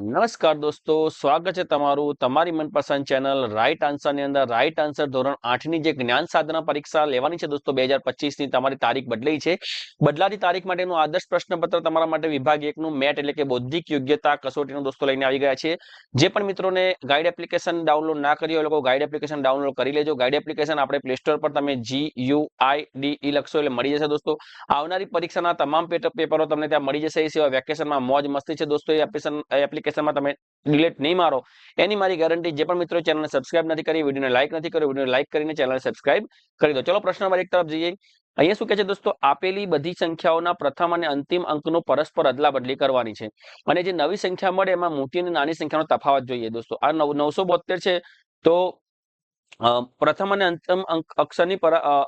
નમસ્કાર દોસ્તો, સ્વાગત છે તમારું તમારી મનપસંદ ચેનલ રાઈટ આન્સરની અંદર. રાઈટ આન્સર ધોરણ આઠની જે જ્ઞાન સાધના પરીક્ષા લેવાની છે દોસ્તો, બે હજાર પચીસની તમારી તારીખ બદલાઈ છે. બદલાતી તારીખ માટેનું આદર્શ પ્રશ્નપત્ર તમારા માટે વિભાગ એકનું મેટ એટલે કે બૌદ્ધિક યોગ્યતા કસોટીનું દોસ્તો લઈને આવી ગયા છે. જે પણ મિત્રોને ગાઈડ એપ્લિકેશન ડાઉનલોડ ના કરી હોય લોકો ગાઈડ એપ્લિકેશન ડાઉનલોડ કરી લેજો. ગાઈડ એપ્લિકેશન આપણે પ્લે સ્ટોર પર તમે G you I D E લખશો એટલે મળી જશે દોસ્તો. આવનારી પરીક્ષાના તમામ પેપરો તમને ત્યાં મળી જશે. એ સિવાય વેકેશનમાં મોજ મસ્તી છે દોસ્તો. એ એપ્લિકેશન એપ્લિકેશનમાં તમે ડિલેટ નહીં મારો. એની મારી ગેરંટી જે પણ મિત્રો ચેનલને સબસ્ક્રાઇબ નથી કરી, વિડીયોને લાઈક નથી કર્યો, વિડીયોને લાઈક કરીને ચેનલને સબસ્ક્રાઇબ કરી દો. ચલો, પ્રશ્ન એક તરફ જઈએ. અહીંયા શું કહે છે દોસ્તો? આપેલી બધી સંખ્યાઓના પ્રથમ અને અંતિમ અંકનો પરસ્પર અદલા બદલી કરવાની છે. અને જે નવી સંખ્યા મળે, એમાં મોટી અને નાની સંખ્યાનો તફાવત જોઈએ દોસ્તો. આ નવ, નવસો બોતેર છે. તો પ્રથમ અને અંતિમ અંક, અક્ષરની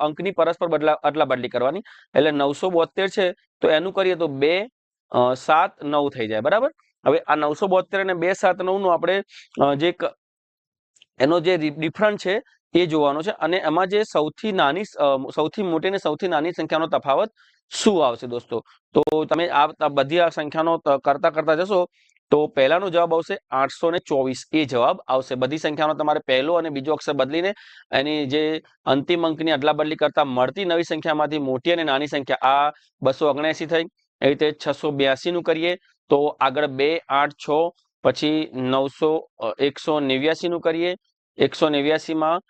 અંકની પરસ્પર બદલા અદલા બદલી કરવાની. એટલે નવસો બોતેર છે. તો એનું કરીએ તો બે સાત, નવ થઈ જાય. બરાબર? હવે આ નવસો બોતેર અને બે સાત નવનું આપણે જે એનો જે ડિફરન્ટ છે, એ જોવાનો છે. અને એમાં જે સૌથી નાની સૌથી મોટી અને સૌથી નાની સંખ્યાનો તફાવત શું આવશે દોસ્તો? તો તમે આ બધી આ સંખ્યાનો કરતા કરતા જશો, તો પહેલાનો જવાબ આવશે આઠસો એ જવાબ આવશે. બધી સંખ્યાનો તમારે પહેલો અને બીજો અક્ષર બદલીને એની જે અંતિમ અંકની અદલા બદલી કરતા મળતી નવી સંખ્યામાંથી મોટી અને નાની સંખ્યા, આ બસો થઈ. એ રીતે છસો નું કરીએ. તો આગળ બે, આઠ, છ, પછી નવસો એકસો નેવ્યાસી નું કરીએ. એકસો નેવ્યાસી માં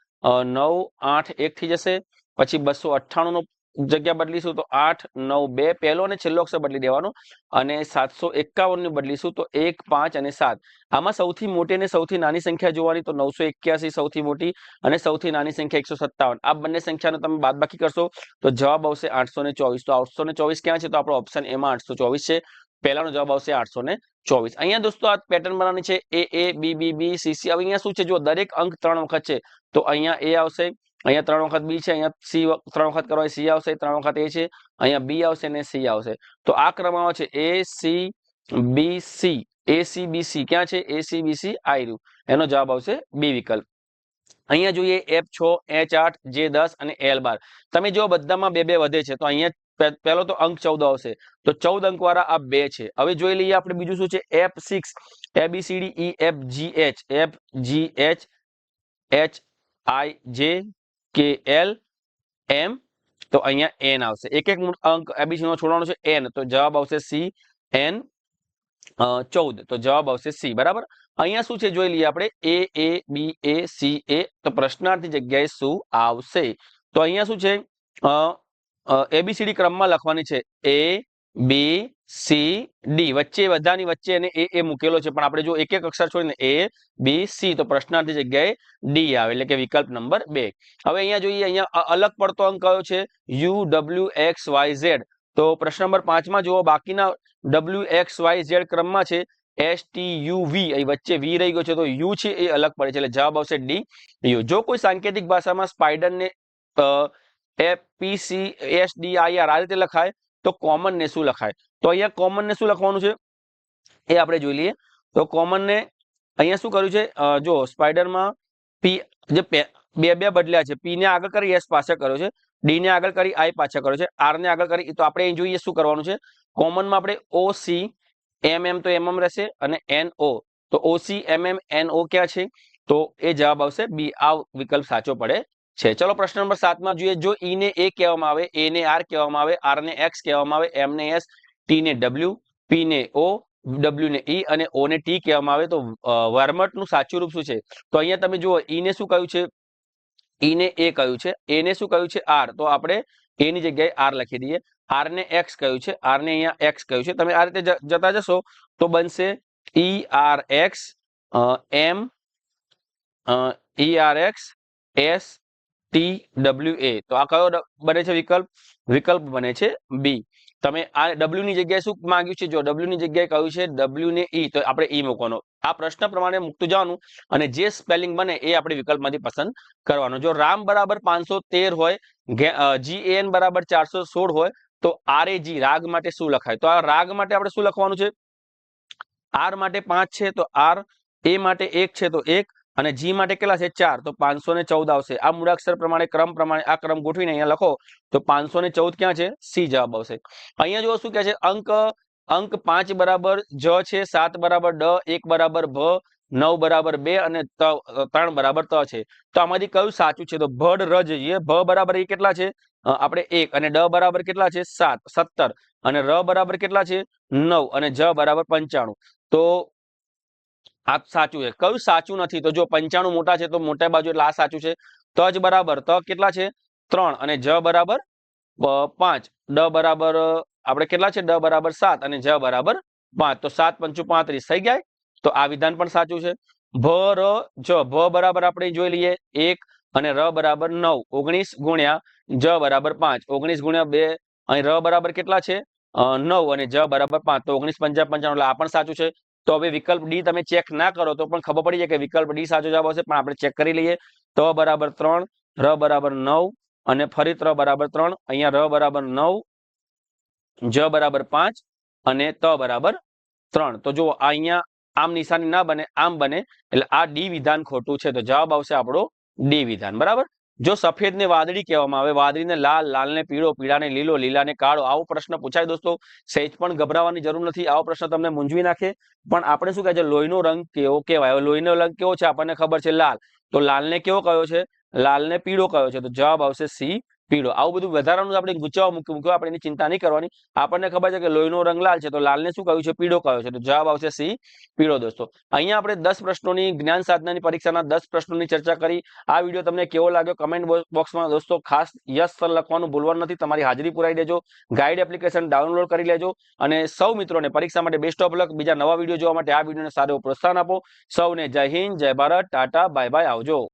નવ, આઠ, એક થઈ જશે. પછી બસો અઠ્ઠાણું નો જગ્યા બદલીશું તો આઠ, નવ, બે પહેલો અને છેલ્લો અક્ષર બદલી દેવાનો. અને સાતસો એકાવન બદલીશું તો એક, પાંચ અને સાત. આમાં સૌથી મોટી અને સૌથી નાની સંખ્યા જોવાની તો નવસો એક્યાસી સૌથી મોટી અને સૌથી નાની સંખ્યા એકસો સત્તાવન. આ બંને સંખ્યાનો તમે બાદબાકી કરશો તો જવાબ આવશે આઠસો ને ચોવીસ. તો આઠસો ચોવીસ ક્યાં છે? તો આપણો ઓપ્શન એમાં આઠસો ચોવીસ છે. પહેલાનો જવાબ આવશે આઠસો ને ચોવીસ. અહીંયા દોસ્તો આ પેટર્ન બનાવવાની છે એ એ બી બી બી સી સી અહીંયા શું છે? જો દરેક અંક ત્રણ વખત છે. તો અહીંયા એ આવશે, અહીંયા ત્રણ વખત બી છે, અહીંયા સી ત્રણ વખત કરવા સી આવશે, ત્રણ વખત એ છે, અહીંયા બી આવશે ને સી આવશે. તો આ ક્રમમાં છે A C B C A C B C ક્યાં છે? એ સી બી સી રહ્યું એનો જવાબ આવશે બી વિકલ્પ. અહીંયા જોઈએ એફ છ એચ આઠ જે દસ અને એલ બાર. તમે જો બધામાં બે બે વધે છે. તો અહીંયા પહેલો તો અંક ચૌદ આવશે. તો ચૌદ અંક વાળા આ બે છે. હવે જોઈ લઈએ આપણે બીજું શું છે? F six A B C D E F G H F G H H I J K L એમ તો અહીંયા એન આવશે. એક એક મૂળ અંક એબીસી નો છોડવાનો છે એન તો જવાબ આવશે સી એન ચૌદ. તો જવાબ આવશે સી બરાબર? અહીંયા શું છે? જોઈ લઈએ આપણે. એ એ બી એ સી એ તો પ્રશ્નાર્થી જગ્યાએ શું આવશે? તો અહીંયા શું છે? એબીસીડી ક્રમમાં લખવાની છે. એ બી સી ડી વચ્ચે બધાની વચ્ચે એને એ એ મૂકેલો છે. પણ આપણે જો એક એક અક્ષર છોડીને એ બી સી તો પ્રશ્નાર્થી જગ્યાએ ડી આવે, એટલે કે વિકલ્પ નંબર બે. હવે અહીંયા જોઈએ, અહીંયા અલગ પડતો અંક કયો છે? U W X Y Z તો પ્રશ્ન નંબર પાંચમાં જુઓ, બાકીના ડબલ્યુ એક્સ વાય ઝેડ ક્રમમાં છે એસ ટી યુ વી અહીં વચ્ચે વી રહી ગયો છે, તો યુ છે એ અલગ પડે છે, એટલે જવાબ આવશે ડી યુ જો કોઈ સાંકેતિક ભાષામાં સ્પાઈડરને એફ પીસી એસ આ રીતે લખાય તો કોમન ને શું લખાય? તો અહીંયા કોમન ને શું લખવાનું છે? એ આપણે જોઈ લઈએ. તો કોમન ને અહીંયા શું કર્યું છે? જો સ્પાઈડરમાં પી, જે બે બે બદલ્યા છે. પી ને આગળ કરી, એસ પાછા કર્યો છે. ડી ને આગળ કરી, આઈ પાછળ કર્યો છે. આર ને આગળ કરી, તો આપણે અહીં જોઈએ શું કરવાનું છે? કોમનમાં આપણે ઓ સી એમ એમ તો એમ એમ રહેશે અને એન ઓ તો O C M M N O ક્યાં છે? તો એ જવાબ આવશે. બી, આ વિકલ્પ સાચો પડે. છે. ચલો પ્રશ્ન નંબર સાતમાં જોઈએ. જો ઈ ને એ કહેવામાં આવે એ ને આર કહેવામાં આવે આર ને એક્સ કહેવામાં આવે એમ ને એસ ટી ને ડબલ્યુ પી ને ઓ ડબલ્યુ ને ઈ અને ઓ ને ટી કહેવામાં આવે તો વર્મટનું સાચું રૂપ શું છે? તો અહીંયા તમે જુઓ ઈ ને શું કહ્યું છે? ઈ ને એ કહ્યું છે. એ ને શું કહ્યું છે? આર તો આપણે એ ની જગ્યાએ આર લખી દઈએ. આર ને એક્સ કહ્યું છે. આર ને અહીંયા એક્સ કહ્યું છે. તમે આ રીતે જતા જશો તો બનશે E R X M E R X S T W A તો આ કયો બને છે વિકલ્પ? વિકલ્પ બને છે બી તમે આ ડબલ્યુ ની જગ્યાએ શું માંગ્યું છે? જો ડબલ્યુ ની જગ્યાએ કહ્યું છે ડબલ્યુ ને ઈ તો આપણે ઈ મૂકવાનો. આ પ્રશ્ન પ્રમાણે મૂકતું જવાનું અને જે સ્પેલિંગ બને એ આપણે વિકલ્પમાંથી પસંદ કરવાનો. જો રામ બરાબર પાંચસો તેર હોય જી એન બરાબર ચારસો સોળ હોય, તો આર જી રાગ માટે શું લખાય? તો આ રાગ માટે આપણે શું લખવાનું છે? આર માટે પાંચ છે, તો આર એ માટે એક છે, તો એક. અને જી માટે કેટલા છે? ચાર. તો પાંચસો ને ચૌદ આવશે. આ મૂળાક્ષર પ્રમાણે, ક્રમ પ્રમાણે, આ ક્રમ ગોઠવીને અહીંયા લખો. તો પાંચસો ને ચૌદ ક્યાં છે? સી જવાબ આવશે. અહીંયા જુઓ શું કહે છે? અંક અંક પાંચ બરાબર જ છે, સાત બરાબર ડ, એક બરાબર ભ, નવ બરાબર બે અને ત્રણ બરાબર ત છે. તો આમાંથી કયું સાચું છે? તો ભડ ર જઈએ. ભ બરાબર એ કેટલા છે? આપણે એક. અને ડ બરાબર કેટલા છે? સાત. સત્તર. અને ર બરાબર કેટલા છે? નવ. અને જ બરાબર પંચાણું. તો આ સાચું છે. કયું સાચું નથી? તો જો પંચાણું મોટા છે તો મોટા બાજુ એટલે આ સાચું છે. ત જ બરાબર. ત કેટલા છે? ત્રણ અને જ બરાબર પાંચ. ડ બરાબર, આપણે કેટલા છે? ડ બરાબર સાત અને જ બરાબર પાંચ. તો સાત પંચુ પાંત્રીસ થઈ ગયા તો આ વિધાન પણ સાચું છે. ભ ર, જ. ભ બરાબર આપણે જોઈ લઈએ. એક અને ર બરાબર નવ. ઓગણીસ ગુણ્યા જ બરાબર પાંચ. ઓગણીસ ગુણ્યા બે અહીં ર બરાબર કેટલા છે? નવ અને જ બરાબર પાંચ. તો ઓગણીસ પંચા પંચાણું એટલે આ પણ સાચું છે. તો હવે વિકલ્પ ડી તમે ચેક ના કરો તો પણ ખબર પડી જાય કે વિકલ્પ ડી સાચો જવાબ હશે, પણ આપણે ચેક કરી લઈએ. ત બરાબર ત્રણ, ર બરાબર નવ અને ફરી ત્ર બરાબર ત્રણ. અહીંયા ર બરાબર નવ, જ બરાબર પાંચ અને ત બરાબર ત્રણ. તો જો અહીંયા આમ નિશાની ના બને, આમ બને. એટલે આ ડી વિધાન ખોટું છે. તો જવાબ આવશે આપણો ડી વિધાન. બરાબર? જો સફેદ ને વાદળી કહેવામાં આવે, વાદળીને લાલ લાલ ને પીળો, પીળાને લીલો, લીલાને કાળો, આવો પ્રશ્ન પૂછાય દોસ્તો. સહેજ પણ ગભરાવાની જરૂર નથી. આવો પ્રશ્ન તમને મૂંઝવી નાખે. પણ આપણે શું કહે છે? લોહીનો રંગ કેવો કહેવાય? લોહીનો રંગ કેવો છે? આપણને ખબર છે લાલ. તો લાલને કેવો કયો છે? લાલને પીળો કયો છે? તો જવાબ આવશે સી. પીળો. આવું બધું વધારાનું આપણે ગુચાવા મૂક્યું. મૂક્યો, આપણે એની ચિંતા નહીં કરવાની. આપણને ખબર છે કે લોહીનો રંગ લાલ છે, તો લાલને શું કહ્યું છે? પીળો કયો છે. તો જવાબ આવશે સી, પીળો દોસ્તો. અહીંયા આપણે દસ પ્રશ્નોની જ્ઞાન સાધનાની પરીક્ષાના દસ પ્રશ્નોની ચર્ચા કરી. આ વીડિયો તમને કેવો લાગ્યો? કમેન્ટ બોક્સમાં દોસ્તો ખાસ યસ સર લખવાનું ભૂલવાનું નથી. તમારી હાજરી પુરાઈ દેજો. ગાઈડ એપ્લિકેશન ડાઉનલોડ કરી લેજો. અને સૌ મિત્રોને પરીક્ષા માટે બેસ્ટ ઓફ લક બીજા નવા વીડિયો જોવા માટે આ વિડીયોને સારો પ્રોત્સાહન આપો. સૌને જય હિન્દ, જય ભારત. Tata, bye bye. આવજો.